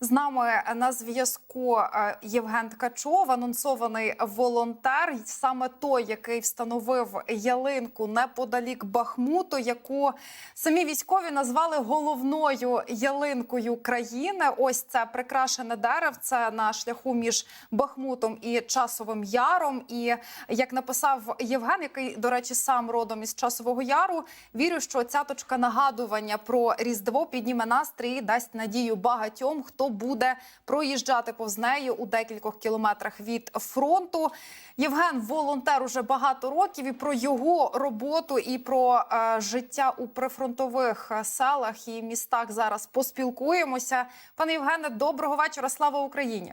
З нами на зв'язку е, Євген Ткачов, анонсований волонтер, саме той, який встановив ялинку неподалік Бахмуту, яку самі військові назвали головною ялинкою країни. Ось це прикрашене деревце на шляху між Бахмутом і Часовим Яром. І як написав Євген, який, до речі, сам родом із Часового Яру, вірю, що ця точка нагадування про Різдво підніме настрій і дасть надію багатьом, хто буде проїжджати повз неї у декількох кілометрах від фронту. Євген волонтер уже багато років і про його роботу і про е, життя у прифронтових е, селах і містах зараз поспілкуємося. Пане Євгене, доброго вечора. Слава Україні!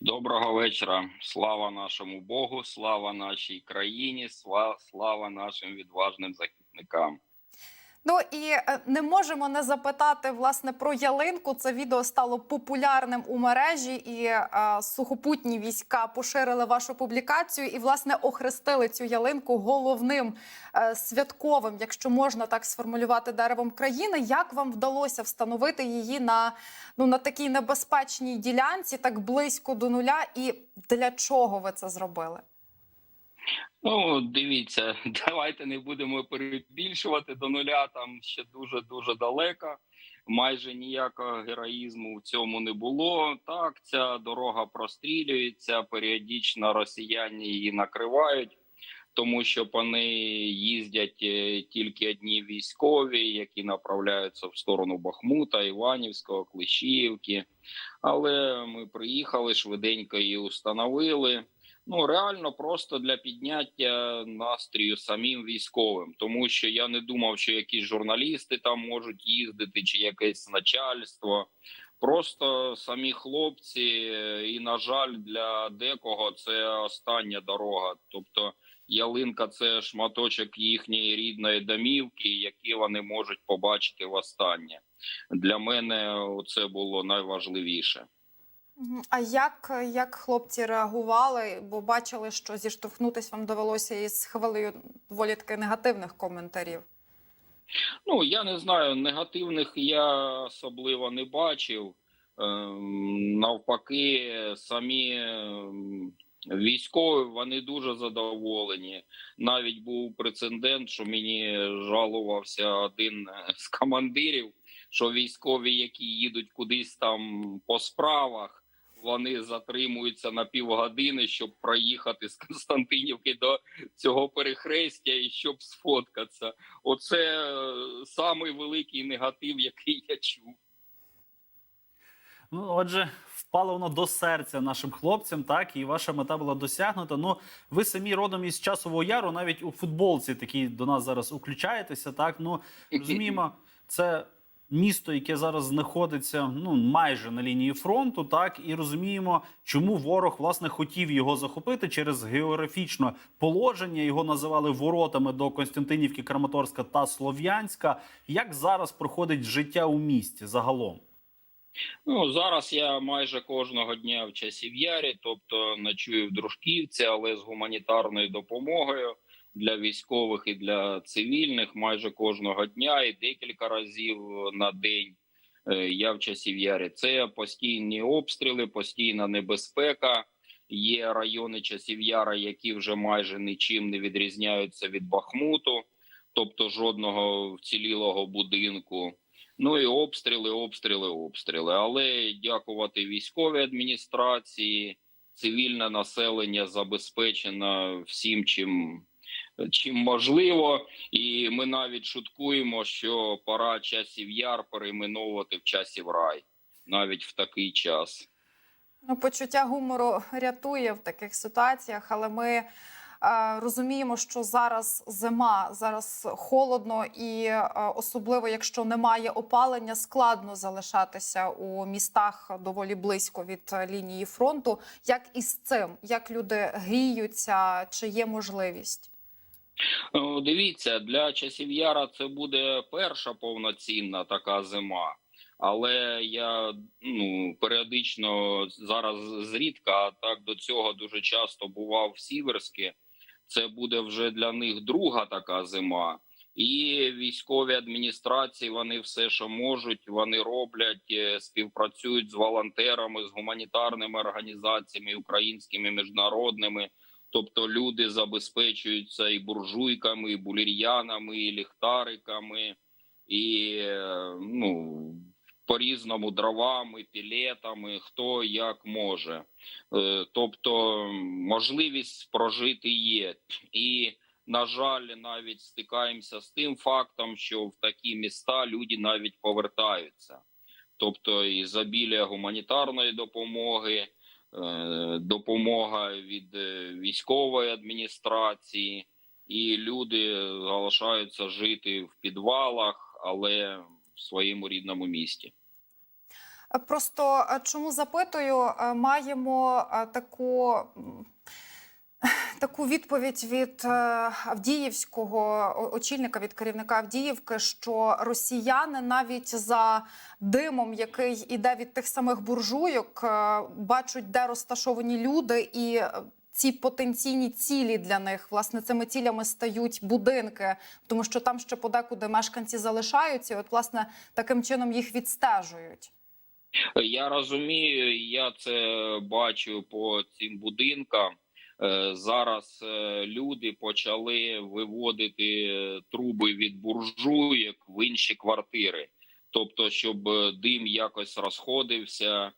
Доброго вечора. Слава нашому Богу, слава нашій країні, слава нашим відважним захисникам. Ну і е, не можемо не запитати власне про ялинку. Це відео стало популярним у мережі, і е, сухопутні війська поширили вашу публікацію і власне охрестили цю ялинку головним е, святковим, якщо можна так сформулювати деревом країни. Як вам вдалося встановити її на ну на такій небезпечній ділянці, так близько до нуля? І для чого ви це зробили? Ну, дивіться, давайте не будемо перебільшувати до нуля. Там ще дуже дуже далеко. Майже ніякого героїзму в цьому не було. Так, ця дорога прострілюється. Періодично росіяни її накривають, тому що по неї їздять е, тільки одні військові, які направляються в сторону Бахмута, Іванівського, Клещіївки. Але ми приїхали швиденько її установили. Ну реально просто для підняття настрію самим військовим, тому що я не думав, що якісь журналісти там можуть їздити, чи якесь начальство. Просто самі хлопці, і на жаль, для декого це остання дорога. Тобто ялинка це шматочок їхньої рідної домівки, які вони можуть побачити востаннє. Для мене це було найважливіше. А як, як хлопці реагували? Бо бачили, що зіштовхнутися вам довелося із хвилею доволі таки негативних коментарів. Ну я не знаю, негативних я особливо не бачив. Ем, Навпаки, самі ем, військові вони дуже задоволені. Навіть був прецедент, що мені жалувався один з командирів, що військові, які їдуть кудись там по справах. Вони затримуються на півгодини, щоб проїхати з Константинівки до цього перехрестя і щоб сфоткатися. Оце е, самий великий негатив, який я чув. Ну, отже, впало воно до серця нашим хлопцям, так і ваша мета була досягнута. Ну, ви самі родом із часового яру, навіть у футболці такі до нас зараз включаєтеся. Так, ну розуміємо, це місто, яке зараз знаходиться ну майже на лінії фронту, так і розуміємо, чому ворог власне хотів його захопити через географічне положення. Його називали воротами до Константинівки, Краматорська та Слов'янська. Як зараз проходить життя у місті загалом? Ну зараз я майже кожного дня в часів ярі, тобто ночую в дружківці, але з гуманітарною допомогою для військових і для цивільних майже кожного дня і декілька разів на день. е, Я в часів ярі. Це постійні обстріли, постійна небезпека. Є райони часів яра, які вже майже нічим не відрізняються від Бахмуту, тобто жодного вцілілого будинку. Ну і обстріли, обстріли, обстріли. Але дякувати військовій адміністрації, цивільне населення забезпечено всім, чим, чим можливо. І ми навіть шуткуємо, що пора часів яр перейменовувати в часів рай, навіть в такий час. Ну, почуття гумору рятує в таких ситуаціях, але ми е, розуміємо, що зараз зима, зараз холодно, і е, особливо якщо немає опалення, складно залишатися у містах доволі близько від е, лінії фронту. Як із цим? Як люди гріються? Чи є можливість? Ну, Дивіться, для часів яра це буде перша повноцінна така зима. Але я ну періодично зараз зрідка, а так до цього дуже часто бував в Сіверське. Це буде вже для них друга така зима. І військові адміністрації вони все, що можуть, вони роблять, е, співпрацюють з волонтерами, з гуманітарними організаціями, українськими міжнародними. Тобто люди забезпечуються і буржуйками, і булір'янами, і ліхтариками, і ну по-різному дровами, пілетами, хто як може. Е, Тобто можливість прожити є. І, на жаль, навіть стикаємося з тим фактом, що в такі міста люди навіть повертаються. Тобто ізобілія гуманітарної допомоги, допомога від е, військової адміністрації, і люди залишаються жити в підвалах, але в своєму рідному місті. Е, Просто е, чому запитую, Е, маємо е, таку. Таку відповідь від е, Авдіївського очільника від керівника Авдіївки, що росіяни навіть за димом, який іде від тих самих буржуйок, е, бачать, де розташовані люди, і е, ці потенційні цілі для них власне цими цілями стають будинки, тому що там ще подекуди мешканці залишаються. і От власне таким чином їх відстежують. Я розумію, я це бачу по цим будинкам. Е, Зараз е, люди почали виводити е, труби від буржуєк в інші квартири, тобто, щоб дим якось розходився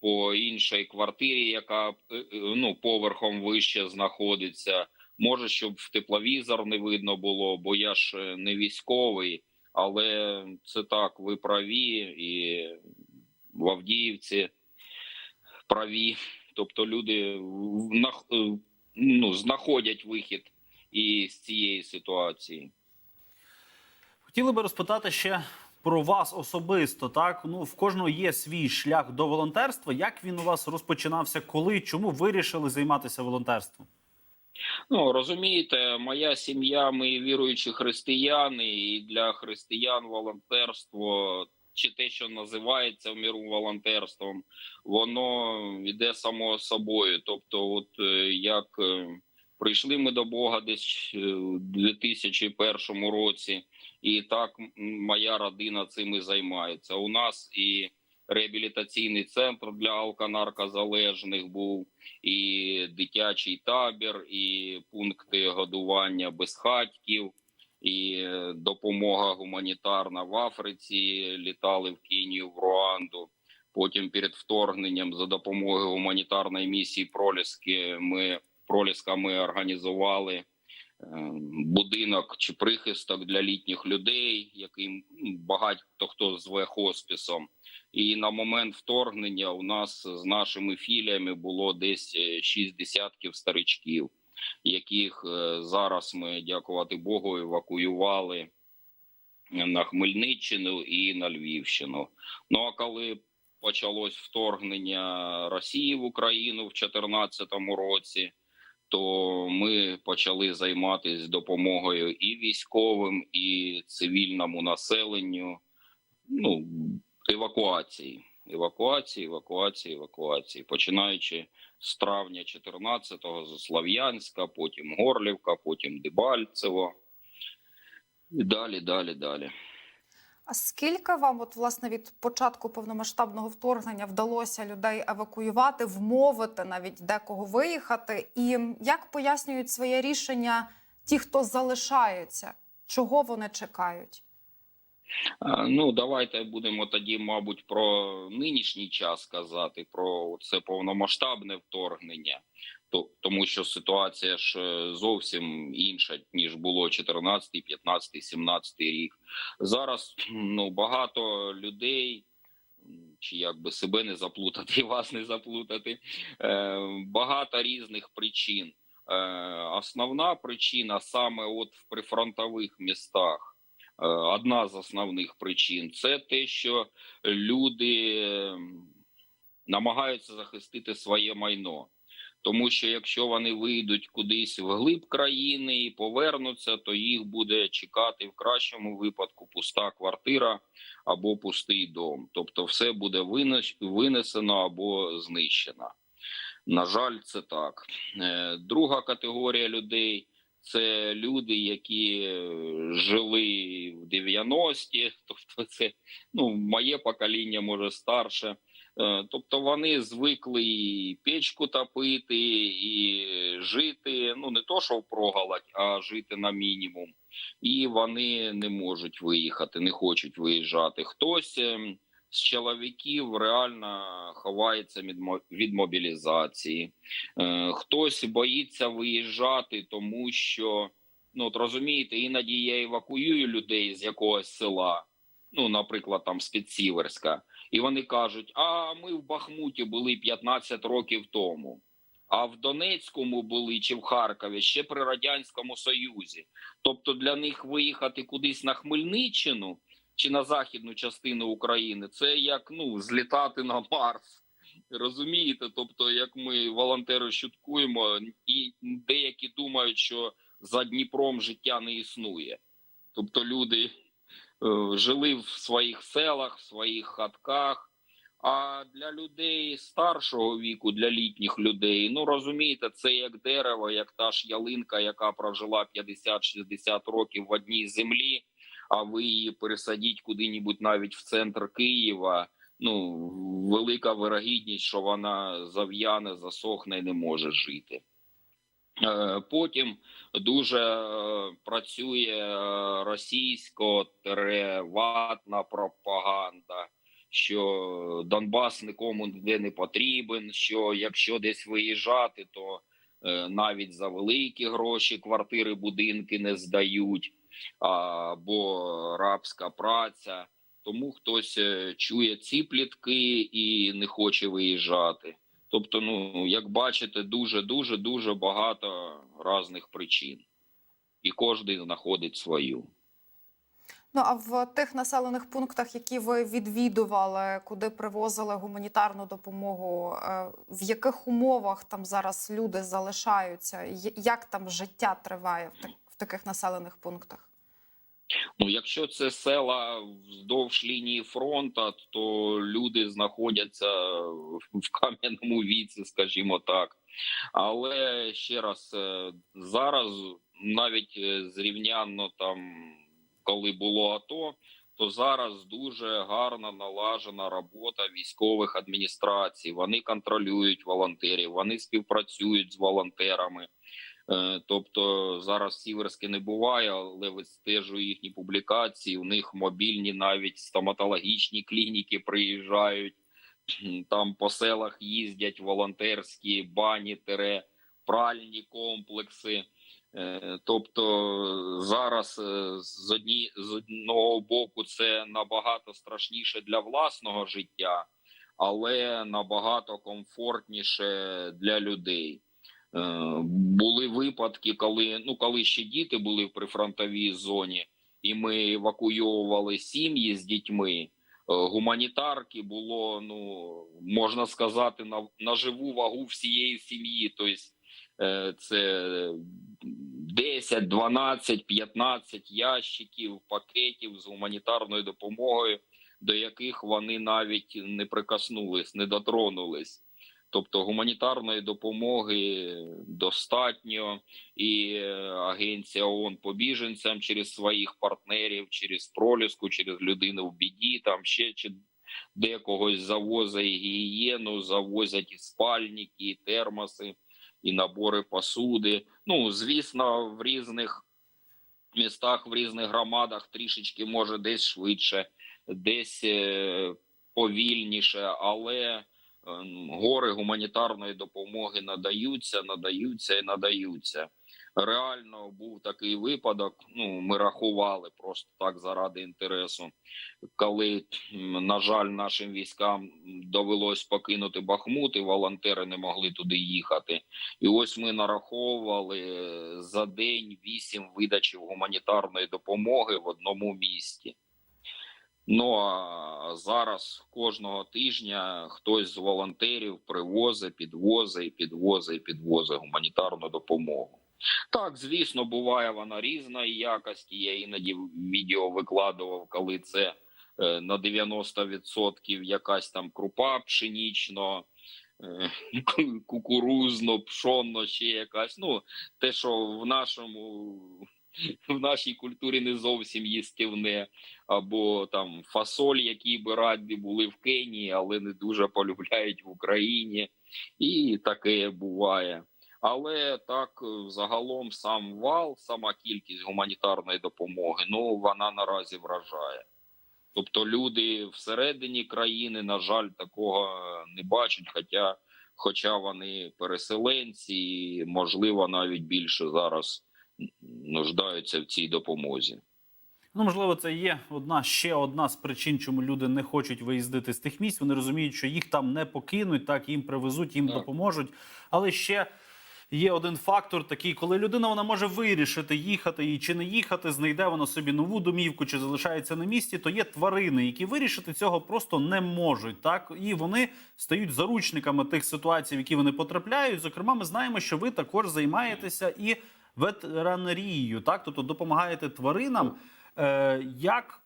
по іншій квартирі, яка ну поверхом вище знаходиться. Може, щоб в тепловізор не видно було, бо я ж не військовий, але це так, ви праві і в Авдіївці праві. Тобто люди ну, знаходять вихід із цієї ситуації. Хотіли би розпитати ще про вас особисто. Так ну в кожного є свій шлях до волонтерства. Як він у вас розпочинався? Коли чому вирішили займатися волонтерством? Ну розумієте, моя сім'я, ми віруючі християни, і для християн волонтерство чи те, що називається в міру волонтерством, воно йде само собою. Тобто, от е, як е, прийшли ми до Бога десь е, у 2001 році, і так моя родина цим і займається. У нас і реабілітаційний центр для алконаркозалежних був і дитячий табір, і пункти годування безхатьків, і е, допомога гуманітарна в Африці. Літали в Кенію, в Руанду. Потім перед вторгненням за допомогою гуманітарної місії Проліски ми Проліска ми організували е, будинок чи прихисток для літніх людей, який багато хто зве хоспісом. І на момент вторгнення у нас з нашими філіями було десь е, шість десятків старичків, яких е, зараз ми, дякувати Богу, евакуювали на Хмельниччину і на Львівщину. Ну а коли почалось вторгнення Росії в Україну в 2014 році, то ми почали займатися допомогою і військовим, і цивільному населенню. Ну, евакуації, евакуації, евакуації, евакуації, починаючи з травня 14-го з Слов'янська, потім Горлівка, потім Дебальцево. І далі, далі, далі. А скільки вам, от власне, від початку повномасштабного вторгнення вдалося людей евакуювати, вмовити навіть декого виїхати? І як пояснюють своє рішення ті, хто залишаються? Чого вони чекають? А, Ну, давайте будемо тоді, мабуть, про нинішній час казати, про це повномасштабне вторгнення, тому що ситуація ж е, зовсім інша, ніж було 14, 15, 17 рік. Зараз ну, багато людей, чи як би себе не заплутати, і вас не заплутати, е, багато різних причин. Е, основна причина саме от в прифронтових містах. Е, Одна з основних причин це те, що люди ем, намагаються захистити своє майно. Тому що якщо вони вийдуть кудись в глиб країни і повернуться, то їх буде чекати в кращому випадку пуста квартира або пустий дом. Тобто, все буде винесено або знищено. На жаль, це так. Е, Друга категорія людей Це люди, які е, жили в 90-ті, тобто це ну, моє покоління, може старше. Е, Тобто вони звикли і печку топити, і жити. Ну не то, що впрогалать, а жити на мінімум. І вони не можуть виїхати, не хочуть виїжджати. Хтось ем, з чоловіків реально ховається від мобілізації. Е, Хтось боїться виїжджати, тому що ну от розумієте, іноді я евакуюю людей з якогось села, ну, наприклад, там з під і вони кажуть: а ми в Бахмуті були 15 років тому. А в Донецькому були чи в Харкові ще при радянському союзі. Тобто для них виїхати кудись на Хмельниччину чи на західну частину України це як ну злітати на Марс. Розумієте? Тобто, як ми волонтери шуткуємо, і деякі думають, що за Дніпром життя не існує. Тобто люди е, жили в своїх селах, в своїх хатках. А для людей старшого віку, для літніх людей, ну розумієте, це як дерево, як та ж ялинка, яка прожила 50-60 років в одній землі, а ви її пересадіть куди-небудь навіть в центр Києва. Ну велика вирогідність, що вона зав'яне, засохне і не може жити. Е, Потім дуже е, працює е, російсько-ватна пропаганда, що Донбас нікому ніде не потрібен. Що якщо десь виїжджати, то навіть за великі гроші квартири, будинки не здають, або рабська праця. Тому хтось е, чує ці плітки і не хоче виїжджати. Тобто, ну як бачите, дуже дуже дуже багато різних причин, і кожен знаходить свою. Ну а в тих населених пунктах, які ви відвідували, куди привозили гуманітарну допомогу, е, в яких умовах там зараз люди залишаються? Як там життя триває в таких населених пунктах? Ну, якщо це села вздовж лінії фронту, то люди знаходяться в кам'яному віці, скажімо так. Але ще раз е, зараз, навіть е, зрівнянно там, коли було АТО, то зараз дуже гарна налажена робота військових адміністрацій. Вони контролюють волонтерів, вони співпрацюють з волонтерами. Е, Тобто зараз Сіверське не буває, але вистежую їхні публікації. У них мобільні навіть стоматологічні клініки приїжджають. Там по селах їздять волонтерські бані, тире, пральні комплекси. Е, Тобто зараз е, з одні з одного боку це набагато страшніше для власного життя, але набагато комфортніше для людей. Е, Були випадки, коли ну коли ще діти були в прифронтовій зоні, і ми евакуйовували сім'ї з дітьми. е, Гуманітарки було ну можна сказати на, на живу вагу всієї сім'ї. Тобто це 10, 12, 15 ящиків, пакетів з гуманітарною допомогою, до яких вони навіть не прикоснулись, не дотронулись. Тобто гуманітарної допомоги достатньо, і е, агенція ООН по біженцям через своїх партнерів, через проліску, через людину в біді, там ще чи де когось завозить гігієну, завозять і спальники, і термоси, і набори посуди. Ну звісно, в різних містах, в різних громадах трішечки може десь швидше, десь е, повільніше, але гори гуманітарної допомоги надаються, надаються і надаються. Реально був такий випадок. Ну ми рахували просто так заради інтересу, коли на жаль, нашим військам довелось покинути Бахмут, і волонтери не могли туди їхати. І ось ми нараховували е, за день вісім видачів гуманітарної допомоги в одному місті. Ну а зараз кожного тижня хтось з волонтерів привозить, підвозить, підвозить, підвозить гуманітарну допомогу. Так, звісно, буває вона різної якості. Я іноді відео викладував, коли це е, на 90% якась там крупа пшенічно, е, кукурузно, пшонно, ще якась. Ну, те, що в нашому в нашій культурі не зовсім їстівне, або там фасоль, які би раді були в Кенії, але не дуже полюбляють в Україні, і таке буває. Але так е, загалом сам вал, сама кількість гуманітарної допомоги, ну вона наразі вражає. Тобто люди всередині країни, на жаль, такого не бачать, хоча, хоча вони переселенці, можливо, навіть більше зараз нуждаються в цій допомозі. Ну, можливо, це є одна ще одна з причин, чому люди не хочуть виїздити з тих місць. Вони розуміють, що їх там не покинуть, так їм привезуть, їм Так. допоможуть. Але ще є один фактор такий, коли людина вона може вирішити, їхати їй чи не їхати, знайде вона собі нову домівку чи залишається на місці. То є тварини, які вирішити цього просто не можуть. Так і вони стають заручниками тих ситуацій, в які вони потрапляють. Зокрема, ми знаємо, що ви також займаєтеся і ветеринарією, так тобто допомагаєте тваринам. Е, як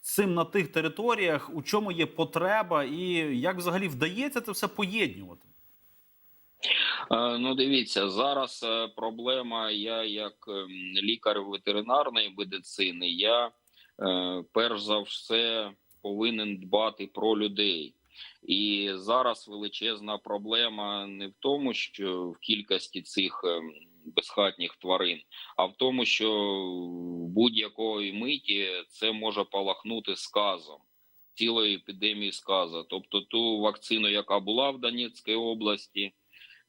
цим на тих територіях, у чому є потреба, і як взагалі вдається це все поєднувати? Е, Ну, дивіться, зараз е, проблема. Я, як ем, лікар ветеринарної медицини, я е, перш за все повинен дбати про людей. І зараз величезна проблема не в тому, що в кількості цих ем, безхатніх тварин, а в тому, що будь-якої миті це може палахнути сказом. Цілої епідемії сказа, тобто ту вакцину, яка була в Донецькій області,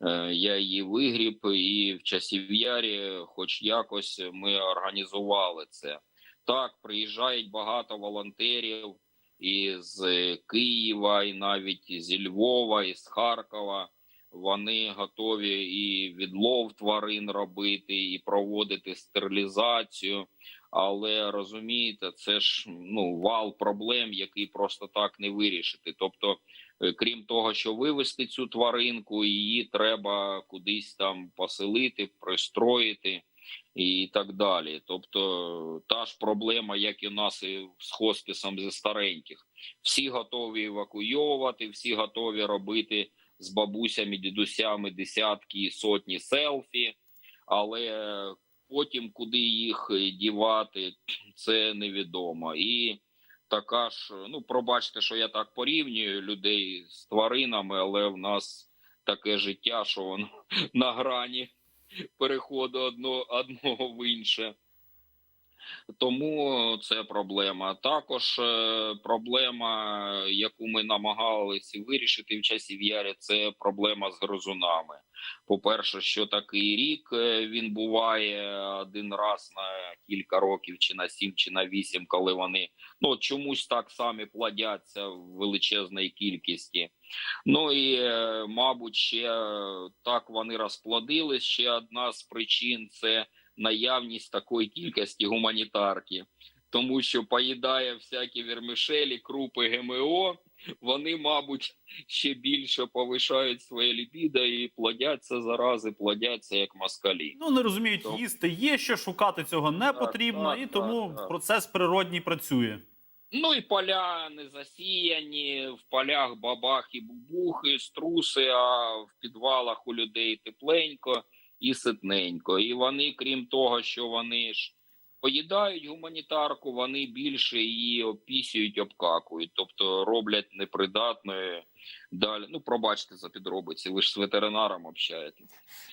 Е, Я її вигріб, і в часів ярі, хоч якось, ми організували це. Так, приїжджають багато волонтерів із Києва, і навіть зі Львова, і з Харкова. Вони готові і відлов тварин робити, і проводити стерилізацію. Але розумієте, це ж ну вал проблем, який просто так не вирішити. Тобто Е, крім того, що вивести цю тваринку, її треба кудись там поселити, пристроїти і так далі. Тобто, та ж проблема, як і у нас і з хосписом зі стареньких. Всі готові евакуйовувати, всі готові робити з бабусями, дідусями десятки і сотні селфі, але потім куди їх е, дівати, це невідомо. І така ж, ну пробачте, що я так порівнюю людей з тваринами, але в нас таке життя, що воно на грані переходу одно, одного в інше. Тому це проблема. Також е, проблема, яку ми намагалися вирішити в часі ярі, це проблема з гризунами. По-перше, що такий рік е, він буває один раз на кілька років, чи на сім, чи на вісім, коли вони ну чомусь так самі плодяться в величезній кількості. Ну і е, мабуть, ще так вони розплодились. Ще одна з причин це наявність такої кількості гуманітарки, тому що поїдає всякі вермишелі, крупи ГМО. Вони, мабуть, ще більше повишають своє лібідо і плодяться зарази, плодяться як москалі. Ну не розуміють, То- їсти є що шукати цього не Так, потрібно, так, і так, тому так. процес природній працює. Ну і поля не засіяні, в полях бабахи, бубухи, струси, а в підвалах у людей тепленько і ситненько. І вони, крім того, що вони ж поїдають гуманітарку, вони більше її опісюють, обкакують, тобто роблять непридатною далі. Ну, пробачте за підробиці, ви ж з ветеринаром общаєтесь.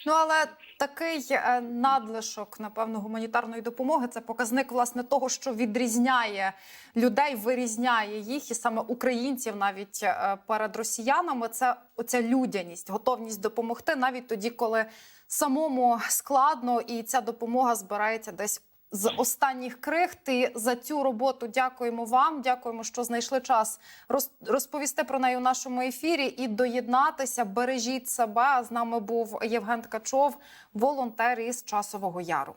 Ну але такий е, надлишок, напевно, гуманітарної допомоги це показник власне того, що відрізняє людей, вирізняє їх, і саме українців навіть е, перед росіянами. Це оця людяність, готовність допомогти навіть тоді, коли самому складно, і ця допомога збирається десь. З останніх крихт і за цю роботу дякуємо вам. Дякуємо, що знайшли час роз- розповісти про неї у нашому ефірі і доєднатися. Бережіть себе. З нами був Євген Ткачов, волонтер із часового яру.